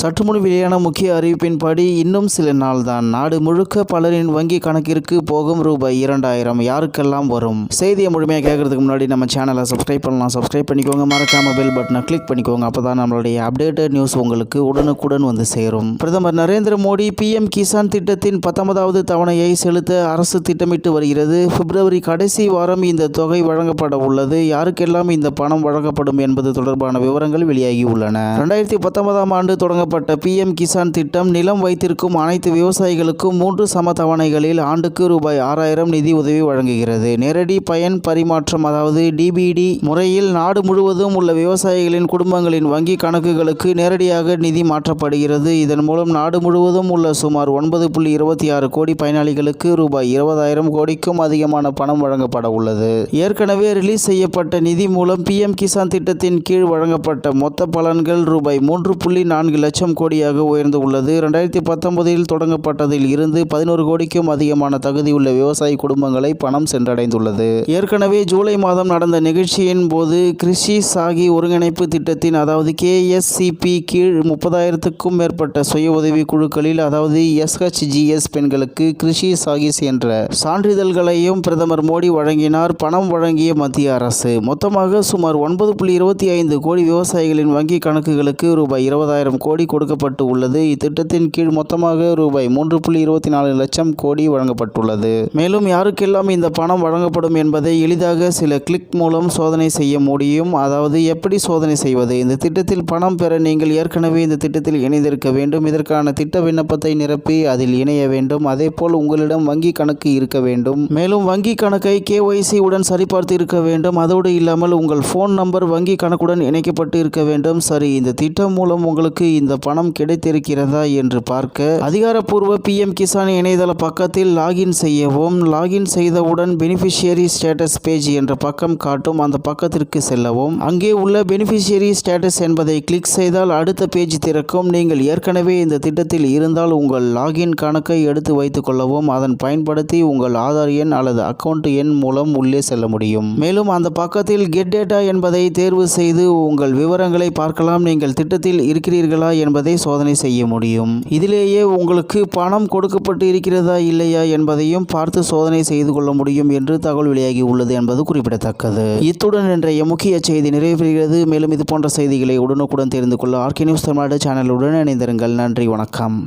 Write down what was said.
சற்றுமுன் வெளியான முக்கிய அறிவிப்பின்படி இன்னும் சில நாள் தான் நாடு முழுக்க பலரின் வங்கி கணக்கிற்கு போகும் ரூபாய் இரண்டாயிரம் யாருக்கெல்லாம் வரும்? செய்தியை முழுமையாக கேட்கறதுக்கு முன்னாடி நம்ம சேனலை சப்ஸ்கிரைப் பண்ணலாம். சப்ஸ்கிரைப் பண்ணிக்கோங்க. மறக்காம பெல் பட்டனை கிளிக் பண்ணிக்கோங்க. அப்பதான் நம்மளுடைய அப்டேட்டட் நியூஸ் உங்களுக்கு உடனுக்குடன் வந்து சேரும். பிரதமர் நரேந்திர மோடி பிஎம் கிசான் திட்டத்தின் பத்தொன்பதாவது தவணையை செலுத்த அரசு திட்டமிட்டு வருகிறது. பிப்ரவரி கடைசி வாரம் இந்த தொகை வழங்கப்பட உள்ளது. யாருக்கெல்லாம் இந்த பணம் வழங்கப்படும் என்பது தொடர்பான விவரங்கள் வெளியாகி உள்ளன. ரெண்டாயிரத்தி பத்தொன்பதாம் ஆண்டு தொடங்க தொடங்கப்பட்ட பிஎம் கிசான் திட்டம் நிலம் வைத்திருக்கும் அனைத்து விவசாயிகளுக்கும் மூன்று சம தவணைகளில் ஆண்டுக்கு ரூபாய் ஆறாயிரம் நிதி உதவி வழங்குகிறது. நேரடி பயன் பரிமாற்றம் அதாவது டிபிடி முறையில் நாடு முழுவதும் உள்ள விவசாயிகளின் குடும்பங்களின் வங்கி கணக்குகளுக்கு நேரடியாக நிதி மாற்றப்படுகிறது. இதன் மூலம் நாடு முழுவதும் உள்ள சுமார் ஒன்பது புள்ளி இருபத்தி ஆறு கோடி பயனாளிகளுக்கு ரூபாய் இருபதாயிரம் கோடிக்கும் அதிகமான பணம் வழங்கப்பட உள்ளது. ஏற்கனவே ரிலீஸ் செய்யப்பட்ட நிதி மூலம் பிஎம் கிசான் திட்டத்தின் கீழ் வழங்கப்பட்ட மொத்த பலன்கள் ரூபாய் மூன்று புள்ளி நான்கு லட்சம் லட்சம் கோடியாக உயர்ந்து உள்ளது. ரெண்டாயிரத்தி பத்தொன்பதில் தொடங்கப்பட்டதில் இருந்து பதினோரு கோடிக்கும் அதிகமான தகுதியுள்ள விவசாய குடும்பங்களை பணம் சென்றடைந்துள்ளது. ஏற்கனவே ஜூலை மாதம் நடந்த நிகழ்ச்சியின் போது கிருஷி சாகி ஒருங்கிணைப்பு திட்டத்தின் அதாவது கேஎஸ்சிபி கீழ் முப்பதாயிரத்துக்கும் மேற்பட்ட சுய உதவி குழுக்களில் அதாவது எஸ்ஹெச்ஜிஎஸ் பெண்களுக்கு கிருஷி சாகிஸ் என்ற சான்றிதழ்களையும் பிரதமர் மோடி வழங்கினார். பணம் வழங்கிய மத்திய அரசு. மொத்தமாக சுமார் ஒன்பது புள்ளி இருபத்தி ஐந்து கோடி விவசாயிகளின் வங்கி கணக்குகளுக்கு ரூபாய் இருபதாயிரம் கோடி கொடுக்கப்பட்டு உள்ளது. இத்திட்டத்தின் கீழ் மொத்தமாக ரூபாய் மூன்று புள்ளி இருபத்தி நாலு லட்சம் கோடி வழங்கப்பட்டுள்ளது. மேலும் யாருக்கெல்லாம் இந்த பணம் வழங்கப்படும் என்பதை எளிதாக சில கிளிக் மூலம் சோதனை செய்ய முடியும். அதாவது எப்படி சோதனை செய்வது? இந்த திட்டத்தில் பணம் பெற நீங்கள் ஏற்கனவே இந்த திட்டத்தில் இணைந்திருக்க வேண்டும். இதற்கான திட்ட விண்ணப்பத்தை நிரப்பி அதில் இணைய வேண்டும். அதேபோல் உங்களிடம் வங்கி கணக்கு இருக்க வேண்டும். மேலும் வங்கி கணக்கை கேஒய்சி உடன் சரிபார்த்து இருக்க வேண்டும். அதோடு இல்லாமல் உங்கள் ஃபோன் நம்பர் வங்கி கணக்குடன் இணைக்கப்பட்டு இருக்க வேண்டும். சரி இந்த திட்டம் மூலம் உங்களுக்கு இந்த பணம் கிடைத்திருக்கிறதா என்று பார்க்க அதிகாரப்பூர்வ பிஎம் கிசான் இணையதள பக்கத்தில் லாகின் செய்யவும் லாகின் செய்தவுடன் பெனிஃபிஷியரி ஸ்டேட்டஸ் பேஜ் என்ற பக்கம் காட்டும் அந்த பக்கத்திற்கு செல்லவும். அங்கே உள்ள பெனிஃபிஷியரி ஸ்டேட்டஸ் என்பதை கிளிக் செய்தால் அடுத்த பேஜ் திறக்கும். நீங்கள் ஏற்கனவே இந்த திட்டத்தில் இருந்தால் உங்கள் லாகின் கணக்கை எடுத்து வைத்துக் கொள்ளவும் அதன் பயன்படுத்தி உங்கள் ஆதார் எண் அல்லது அக்கவுண்ட் எண் மூலம் உள்ளே செல்ல முடியும். மேலும் அந்த பக்கத்தில் கெட் டேட்டா என்பதை தேர்வு செய்து உங்கள் விவரங்களை பார்க்கலாம். நீங்கள் திட்டத்தில் இருக்கிறீர்களா என்பதை சோதனை செய்ய முடியும். இதிலேயே உங்களுக்கு பணம் கொடுக்கப்பட்டு இருக்கிறதா இல்லையா என்பதையும் பார்த்து சோதனை செய்து கொள்ள முடியும் என்று தகவல் வெளியாகி உள்ளது என்பது குறிப்பிடத்தக்கது. இத்துடன் இன்றைய முக்கிய செய்தி நிறைவு பெறுகிறது மேலும் இது போன்ற செய்திகளை உடனுக்குடன் தெரிந்து கொள்ள ஆர்கே நியூஸ் தமிழ்நாடு சேனலுடன் இணைந்திருங்கள். நன்றி வணக்கம்.